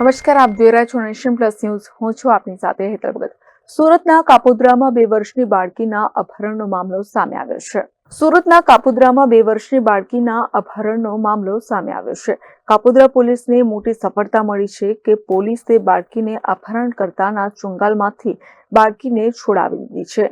નમસ્કાર, આપ જોઈ રહ્યા છો નેશન પ્લસ ન્યૂઝ. હું છું આપની સાથે હેતલ ભગત. સુરતના કાપોદ્રામાં બે વર્ષની બાળકીના અપહરણનો મામલો સામે આવ્યો છે. સુરતના કાપોદ્રામાં બે વર્ષની બાળકીના અપહરણનો મામલો સામે આવ્યો છે. કાપોદ્રા પોલીસને મોટી સફળતા મળી છે કે પોલીસે બાળકીને અપહરણ કરતાના ચુંગાલમાંથી બાળકીને છોડાવી દીધી છે.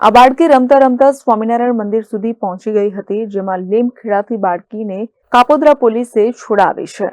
આ બાળકી રમતા રમતા સ્વામિનારાયણ મંદિર સુધી પહોંચી ગઈ હતી, જેમાં લીમખેડાથી બાળકીને કાપોદ્રા પોલીસે છોડાવી છે.